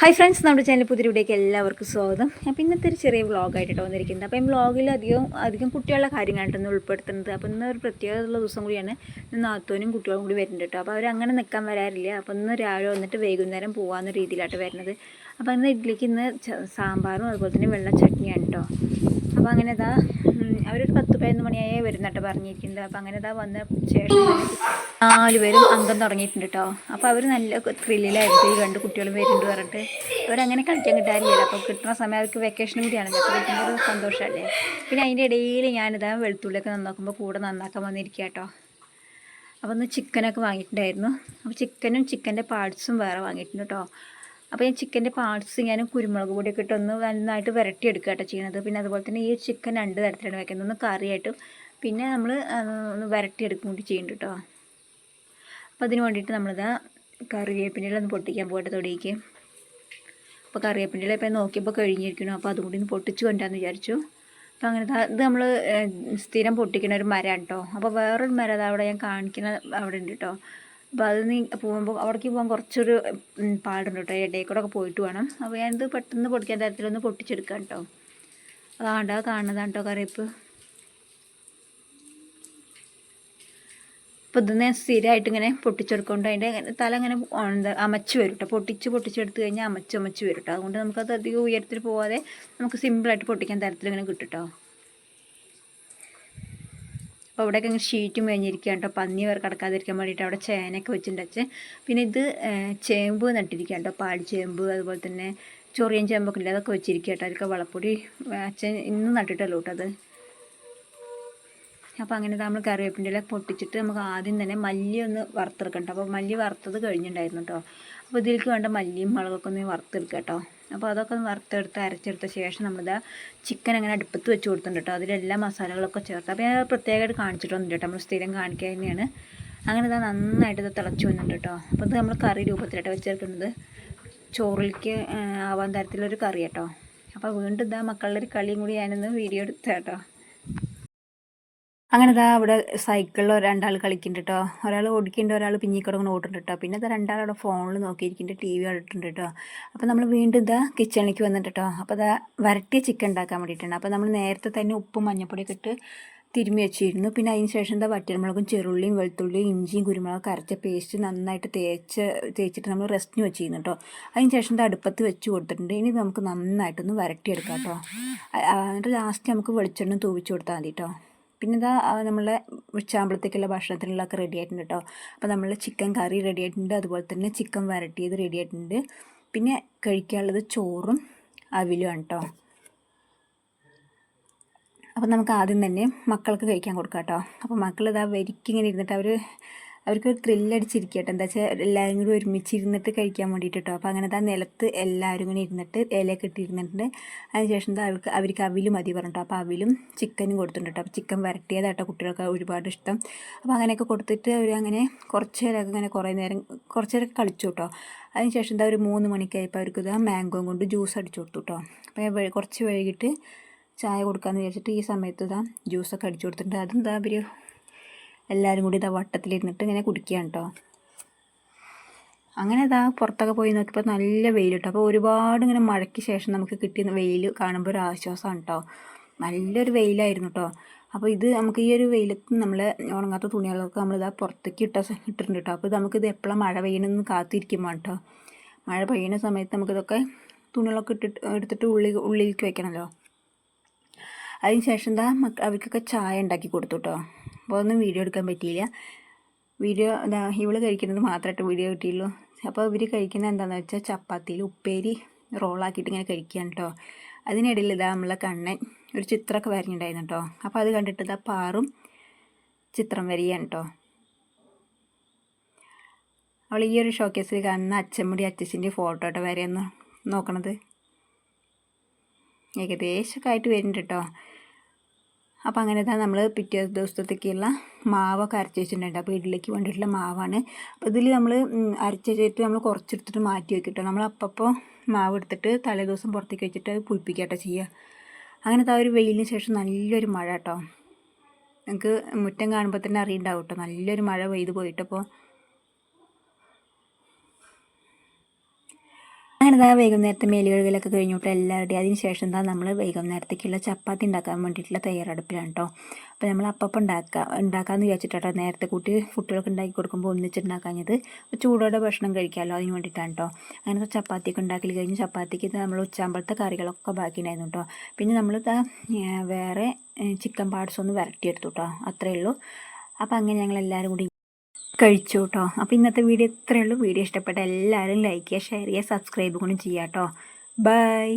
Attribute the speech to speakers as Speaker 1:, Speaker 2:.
Speaker 1: Hi friends നമ്മുടെ channel പുതിയ എല്ലാവർക്കും സ്വാഗതം. അപ്പോൾ ഇന്നത്തെ ഒരു ചെറിയ വ്ളോഗായിട്ടോ വന്നിരിക്കുന്നത്. അപ്പം വ്ളോഗിൽ അധികം അധികം കുട്ടികളുടെ കാര്യങ്ങളായിട്ടൊന്നും ഉൾപ്പെടുത്തുന്നത്. അപ്പോൾ ഇന്ന് ഒരു പ്രത്യേകതയുള്ള ദിവസം കൂടിയാണ് നാത്തോനും കുട്ടികളും കൂടി വരുന്നുണ്ട് കേട്ടോ. അപ്പോൾ അവരങ്ങനെ നിൽക്കാൻ വരാറില്ല. അപ്പോൾ ഇന്ന് രാവിലെ വന്നിട്ട് വൈകുന്നേരം പോകാവുന്ന രീതിയിലായിട്ട് വരുന്നത്. അപ്പോൾ ഇന്ന് ഇഡ്ഡലിക്ക് ഇന്ന് സാമ്പാറും അതുപോലെ തന്നെ വെള്ള ചട്നിയാണ് കേട്ടോ. അപ്പോൾ അങ്ങനെ ഇതാ അവരൊരു പത്ത് പതിനൊന്ന് മണിയായേ വരുന്നട്ടോ പറഞ്ഞിരിക്കുന്നത്. അപ്പോൾ അങ്ങനെ ഇതാ വന്ന ശേഷം നാലുപേരും നാല് പേരും അംഗം തുടങ്ങിയിട്ടുണ്ട് കേട്ടോ അപ്പോൾ അവർ നല്ല ത്രില്ലിലായിരുന്നു ഈ രണ്ട് കുട്ടികളും വരുന്നുണ്ട് പറഞ്ഞിട്ട്. അവരങ്ങനെ കളിക്കാൻ കിട്ടാറില്ല അപ്പോൾ കിട്ടുന്ന സമയം അവർക്ക് വെക്കേഷനും കൂടിയാണല്ലോ അപ്പോൾ കിട്ടുന്ന ഒരു സന്തോഷമല്ലേ? പിന്നെ അതിന്റെ ഇടയിൽ ഞാനിതാ വെളുത്തുള്ളിയൊക്കെ നന്നാക്കുമ്പോൾ കൂടെ നന്നാക്കാൻ വന്നിരിക്കുക കേട്ടോ അപ്പോൾ ഒന്ന് ചിക്കനൊക്കെ വാങ്ങിയിട്ടുണ്ടായിരുന്നു. അപ്പോൾ ചിക്കനും ചിക്കന്റെ പാർട്സും വേറെ വാങ്ങിയിട്ടുണ്ട് കേട്ടോ അപ്പോൾ ഞാൻ ചിക്കന്റെ പാർട്സ് ഞാൻ കുരുമുളക് പൊടിയൊക്കെ ഇട്ട് ഒന്ന് നന്നായിട്ട് വരട്ടിയെടുക്കുക കേട്ടോ ചെയ്യുന്നത് പിന്നെ അതുപോലെ തന്നെ ഈ ചിക്കൻ രണ്ട് തരത്തിലാണ് വെക്കുന്നത്. ഒന്ന് കറിയായിട്ടും പിന്നെ നമ്മൾ ഒന്ന് വരട്ടിയെടുക്കും കൂടി ചെയ്യുന്നുണ്ട് കേട്ടോ അപ്പോൾ അതിന് വേണ്ടിയിട്ട് നമ്മളിതാ കറിവേപ്പിന്റെ ഒന്ന് പൊട്ടിക്കാൻ പോകട്ടെ തൊടിയേക്ക് അപ്പോൾ കറിവേപ്പിന്റെ ഇപ്പം നോക്കിയപ്പോൾ കഴിഞ്ഞിരിക്കുന്നു അപ്പോൾ അതും കൂടി ഒന്ന് പൊട്ടിച്ച് കൊണ്ടാന്ന് വിചാരിച്ചു. അപ്പോൾ അങ്ങനെ ഇത് നമ്മൾ സ്ഥിരം പൊട്ടിക്കുന്ന ഒരു മരമാണ് കേട്ടോ അപ്പോൾ വേറൊരു മരം അവിടെ ഞാൻ കാണിക്കുന്ന അവിടെ ഉണ്ട് കേട്ടോ അപ്പോൾ അത് നീ പോകുമ്പോൾ അവിടേക്ക് പോകാൻ കുറച്ചൊരു പാടുണ്ട് കേട്ടോ ഇടയിൽ കൂടെ ഒക്കെ പോയിട്ട് വേണം. അപ്പോൾ ഞാനിത് പെട്ടെന്ന് പൊടിക്കാൻ തരത്തിലൊന്ന് പൊട്ടിച്ചെടുക്കാം കേട്ടോ അതാണ്ടാ കാണുന്നതാണ് കേട്ടോ കറിയപ്പ് അപ്പോൾ ഇത് ഞാൻ സ്ഥിരമായിട്ട് ഇങ്ങനെ പൊട്ടിച്ചെടുക്കൊണ്ട് അതിന്റെ തല എന്താ അമച്ച് വരും കേട്ടോ പൊട്ടിച്ച് പൊട്ടിച്ചെടുത്ത് കഴിഞ്ഞാൽ അമച്ച് അമച്ച് വരും കേട്ടോ അതുകൊണ്ട് നമുക്കത് അധികം ഉയരത്തിൽ പോവാതെ നമുക്ക് സിമ്പിളായിട്ട് പൊട്ടിക്കാൻ തരത്തിൽ ഇങ്ങനെ കിട്ടും കേട്ടോ അപ്പോൾ അവിടെയൊക്കെ ഇങ്ങനെ ഷീറ്റും കഴിഞ്ഞിരിക്കുക കേട്ടോ. പന്നി വേറെ കിടക്കാതിരിക്കാൻ വേണ്ടിയിട്ട് അവിടെ ചേനയൊക്കെ വെച്ചിട്ടുണ്ട് പിന്നെ ഇത് ചേമ്പ് നട്ടിരിക്കുക കേട്ടോ. ചേമ്പ് അതുപോലെ തന്നെ ചൊറിയൻ ചേമ്പൊക്കെ ഇല്ല അതൊക്കെ വെച്ചിരിക്കുക കേട്ടോ. അതൊക്കെ വളപ്പൊടി അച്ഛൻ ഇന്ന് നട്ടിട്ടല്ലോ കേട്ടോ അത്. അപ്പോൾ അങ്ങനെ നമ്മൾ കറിവേപ്പിന്റെ ഇല പൊട്ടിച്ചിട്ട് നമുക്ക് ആദ്യം തന്നെ മല്ലി ഒന്ന് വറുത്തെടുക്കണ്ട അപ്പോൾ മല്ലി വറുത്തത് കഴിഞ്ഞിട്ടുണ്ടായിരുന്നു കേട്ടോ. അപ്പോൾ ഇതിലേക്ക് വേണ്ട മല്ലിയും മുളകൊക്കെ ഒന്ന് വറുത്തെടുക്കാം കേട്ടോ. അപ്പോൾ അതൊക്കെ ഒന്ന് വറുത്തെടുത്ത് അരച്ചെടുത്ത ശേഷം നമ്മളിതാ ചിക്കൻ അങ്ങനെ അടുപ്പത്ത് വെച്ച് കൊടുത്തിട്ടുണ്ട് കേട്ടോ. അതിലെല്ലാ മസാലകളൊക്കെ ചേർത്ത്. അപ്പോൾ ഞാൻ പ്രത്യേകമായിട്ട് കാണിച്ചിട്ടൊന്നും കേട്ടോ. നമ്മൾ സ്ഥിരം കാണിക്കുക തന്നെയാണ്. അങ്ങനെ ഇതാ നന്നായിട്ട് ഇത് തിളച്ച് വന്നിട്ടുണ്ട് കേട്ടോ. അപ്പോൾ ഇത് നമ്മൾ കറി രൂപത്തിലായിട്ട് വെച്ചേക്കുന്നത് ചോറിലേക്ക് ആവാൻ തരത്തിലൊരു കറി കേട്ടോ അപ്പോൾ വീണ്ടും ഇതാ മക്കളുടെ ഒരു കളിയും കൂടി ഞാനൊന്ന് വീഡിയോ എടുത്ത കേട്ടോ അങ്ങനെ ഇതാ അവിടെ സൈക്കിളിൽ രണ്ടാൾ കളിക്കുന്നുണ്ട് കേട്ടോ ഒരാൾ ഓടിക്കുന്നുണ്ട് ഒരാൾ പിന്നിക്കൂടെ ഇങ്ങനെ ഓടുന്നുണ്ട് കേട്ടോ പിന്നെ ഇതാ രണ്ടാളവിടെ ഫോണിൽ നോക്കിയിരിക്കുന്നുണ്ട് ടി വി കണ്ടിട്ടുണ്ട് കേട്ടോ അപ്പോൾ നമ്മൾ വീണ്ടും ഇതാ കിച്ചണിലേക്ക് വന്നിട്ട് കേട്ടോ അപ്പോൾ ഇതാ വരട്ടിയ ചിക്കൻ ഉണ്ടാക്കാൻ വേണ്ടിയിട്ടാണ് അപ്പോൾ നമ്മൾ നേരത്തെ തന്നെ ഉപ്പും മഞ്ഞപ്പൊടിയൊക്കെ ഇട്ട് തിരുമ്മി വെച്ചിരുന്നു. പിന്നെ അതിന് ശേഷം എന്താ വറ്റൽമുളകും ചെറുള്ളിയും വെളുത്തുള്ളിയും ഇഞ്ചിയും കുരുമുളകൊക്കെ അരച്ച പേസ്റ്റ് നന്നായിട്ട് തേച്ച് തേച്ചിട്ട് നമ്മൾ റെസ്റ്റിന് വെച്ചിരുന്നു കേട്ടോ അതിന് ശേഷം എന്താ അടുപ്പത്ത് വെച്ച് കൊടുത്തിട്ടുണ്ട്. ഇനി നമുക്ക് നന്നായിട്ടൊന്ന് വരട്ടിയെടുക്കാം കേട്ടോ എന്നിട്ട് ലാസ്റ്റ് നമുക്ക് വെളിച്ചെണ്ണ തൂവിച്ച് കൊടുത്താൽ മതി കേട്ടോ പിന്നെ ഇതാ നമ്മൾ ഉച്ചാമ്പളത്തേക്കുള്ള ഭക്ഷണത്തിനുള്ളതൊക്കെ റെഡി ആയിട്ടുണ്ട് കേട്ടോ അപ്പോൾ നമ്മൾ ചിക്കൻ കറി റെഡി ആയിട്ടുണ്ട്. അതുപോലെ തന്നെ ചിക്കൻ വരട്ടിയത് റെഡി ആയിട്ടുണ്ട്. പിന്നെ കഴിക്കാനുള്ളത് ചോറും അവിലുമാണ് കേട്ടോ അപ്പോൾ നമുക്ക് ആദ്യം തന്നെ മക്കൾക്ക് കഴിക്കാൻ കൊടുക്കാം കേട്ടോ അപ്പോൾ മക്കൾ ഇതാ വരിക്കിങ്ങനെ ഇരുന്നിട്ട് അവർ അവർക്ക് ഒരു ത്രില്ലടിച്ചിരിക്കട്ടെ. എന്താ വെച്ചാൽ എല്ലാവരും കൂടി ഒരുമിച്ച് ഇരുന്നിട്ട് കഴിക്കാൻ വേണ്ടിയിട്ട് കേട്ടോ അപ്പോൾ അങ്ങനെ ആ നിലത്ത് എല്ലാവരും കൂടി ഇരുന്നിട്ട് ഇലയൊക്കെ ഇട്ടിരുന്നിട്ടുണ്ട്. അതിന് ശേഷം ദാ അവർക്ക് അവർക്ക് അവിലും മതി പറഞ്ഞിട്ടോ. അപ്പോൾ അവിലും ചിക്കനും കൊടുത്തിട്ടുണ്ട്. അപ്പോൾ ചിക്കൻ വരട്ടിയതാട്ടോ കുട്ടികൾക്ക് ഒരുപാട് ഇഷ്ടം. അപ്പോൾ അങ്ങനെയൊക്കെ കൊടുത്തിട്ട് അവർ അങ്ങനെ കുറച്ച് നേരമൊക്കെ ഇങ്ങനെ കുറേ നേരം കുറച്ച് നേരം കളിച്ചു കേട്ടോ അതിന് ശേഷം എന്താ ഒരു മൂന്ന് മണിക്കായപ്പോൾ അവർക്ക് ഇതാ മാംഗോ കൊണ്ട് ജ്യൂസ് അടിച്ചു കൊടുത്തു കേട്ടോ അപ്പോൾ ഞാൻ കുറച്ച് വൈകിട്ട് ചായ കൊടുക്കാമെന്ന് വിചാരിച്ചിട്ട് ഈ സമയത്ത് ഇതാ ജ്യൂസൊക്കെ അടിച്ചു കൊടുത്തിട്ടുണ്ട്. അതെന്താ അവർ എല്ലാവരും കൂടി ഇതാ വട്ടത്തിലിരുന്നിട്ട് ഇങ്ങനെ കുടിക്കുകയാണ് കേട്ടോ അങ്ങനെ ഇതാ പുറത്തൊക്കെ പോയി നോക്കിയപ്പോൾ നല്ല വെയിൽ കേട്ടോ അപ്പോൾ ഒരുപാട് ഇങ്ങനെ മഴയ്ക്ക് ശേഷം നമുക്ക് കിട്ടിയ വെയിൽ കാണുമ്പോൾ ഒരു ആശ്വാസമാണ് കേട്ടോ നല്ലൊരു വെയിലായിരുന്നു കേട്ടോ അപ്പോൾ ഇത് നമുക്ക് ഈ ഒരു വെയിലത്ത് നമ്മൾ ഉണങ്ങാത്ത തുണികളൊക്കെ നമ്മളിതാ പുറത്തേക്ക് ഇട്ട ഇട്ടിട്ടുണ്ട് കേട്ടോ അപ്പോൾ നമുക്കിത് എപ്പോഴാണ് മഴ പെയ്യണമെന്ന് കാത്തിരിക്കുമ്പോൾ കേട്ടോ മഴ പെയ്യുന്ന സമയത്ത് നമുക്കിതൊക്കെ തുണികളൊക്കെ ഇട്ടിട്ട് എടുത്തിട്ട് ഉള്ളിൽ ഉള്ളിലേക്ക് വെക്കണമല്ലോ അതിന് ശേഷം എന്താ മക്ക അവർക്കൊക്കെ ചായ ഉണ്ടാക്കി കൊടുത്തു കേട്ടോ അപ്പോൾ ഒന്നും വീഡിയോ എടുക്കാൻ പറ്റിയില്ല. വീഡിയോ എന്താ ഇവൾ കഴിക്കുന്നത് മാത്രമായിട്ട് വീഡിയോ കിട്ടിയുള്ളൂ. അപ്പോൾ ഇവർ കഴിക്കുന്നത് എന്താണെന്ന് വെച്ചാൽ ചപ്പാത്തിയിൽ ഉപ്പേരി റോളാക്കിയിട്ട് ഇങ്ങനെ കഴിക്കുകയാണ് കേട്ടോ അതിനിടയിൽ ഇതാ നമ്മളെ കണ്ണൻ ഒരു ചിത്രമൊക്കെ വരഞ്ഞിട്ടുണ്ടായിരുന്നു കേട്ടോ അപ്പോൾ അത് കണ്ടിട്ട് ഇതാ പാറും ചിത്രം വരികയാണ് കേട്ടോ അവൾ ഈ ഒരു ഷോക്കേസിൽ കാണുന്ന അച്ഛമ്മടി അച്ഛന്റെ ഫോട്ടോ കേട്ടോ വരെയെന്ന് നോക്കണത്. ഏകദേശമൊക്കെ ആയിട്ട് വരുന്നുണ്ട് കേട്ടോ അപ്പോൾ അങ്ങനെ തന്നെ നമ്മൾ പിറ്റേ ദിവസത്തേക്കുള്ള മാവൊക്കെ അരച്ച് വെച്ചിട്ടുണ്ട് അപ്പോൾ ഇഡ്ഡലിക്ക് വേണ്ടിയിട്ടുള്ള മാവാണ്. അപ്പോൾ ഇതിൽ നമ്മൾ അരച്ച് വെച്ചിട്ട് നമ്മൾ കുറച്ചെടുത്തിട്ട് മാറ്റി വെക്കിട്ടോ. നമ്മൾ അപ്പപ്പോൾ മാവ് എടുത്തിട്ട് തലേ ദിവസം പുറത്തേക്ക് വെച്ചിട്ട് അത് പുളിപ്പിക്കട്ടോ ചെയ്യുക അങ്ങനത്തെ ആ ഒരു വെയിലിന് ശേഷം നല്ലൊരു മഴ കേട്ടോ. നിങ്ങൾക്ക് മുറ്റം കാണുമ്പോൾ തന്നെ അറിയുണ്ടാവും കേട്ടോ. നല്ലൊരു മഴ പെയ്ത് പോയിട്ടപ്പോൾ അങ്ങനെ ഇതാ വൈകുന്നേരത്തെ മേലുകഴുകലൊക്കെ കഴിഞ്ഞിട്ട് എല്ലാവരുടെയും അതിന് ശേഷം എന്താ നമ്മൾ വൈകുന്നേരത്തേക്കുള്ള ചപ്പാത്തി ഉണ്ടാക്കാൻ വേണ്ടിയിട്ടുള്ള തയ്യാറെടുപ്പിലാണ് കേട്ടോ അപ്പോൾ നമ്മൾ അപ്പം ഉണ്ടാക്കുക ഉണ്ടാക്കാമെന്ന് വിചാരിച്ചിട്ടോ നേരത്തെ കൂട്ടി കുട്ടികൾക്ക് ഉണ്ടാക്കി കൊടുക്കുമ്പോൾ ഒന്നിച്ചുണ്ടാക്കാഞ്ഞത് ചൂടോടെ ഭക്ഷണം കഴിക്കാമല്ലോ അതിന് വേണ്ടിയിട്ടാണ് കേട്ടോ അങ്ങനെ ചപ്പാത്തിയൊക്കെ ഉണ്ടാക്കി കഴിഞ്ഞ് ചപ്പാത്തിക്ക് നമ്മൾ ഉച്ചാമ്പളത്തെ കറികളൊക്കെ ബാക്കി ബാക്കിയുണ്ടായിരുന്നു കേട്ടോ പിന്നെ നമ്മൾ വേറെ ചിക്കൻ പാർട്സ് ഒന്ന് വരട്ടിയെടുത്തു കേട്ടോ അത്രയേ ഉള്ളൂ അപ്പോൾ അങ്ങനെ ഞങ്ങൾ എല്ലാവരും കൂടി കഴിച്ചു കേട്ടോ അപ്പോൾ ഇന്നത്തെ വീഡിയോ ഇത്രയേ ഉള്ളൂ. വീഡിയോ ഇഷ്ടപ്പെട്ട എല്ലാവരും ലൈക്ക് ചെയ്യുക ഷെയർ ചെയ്യുക സബ്സ്ക്രൈബ് കൂടി ചെയ്യാം കേട്ടോ ബൈ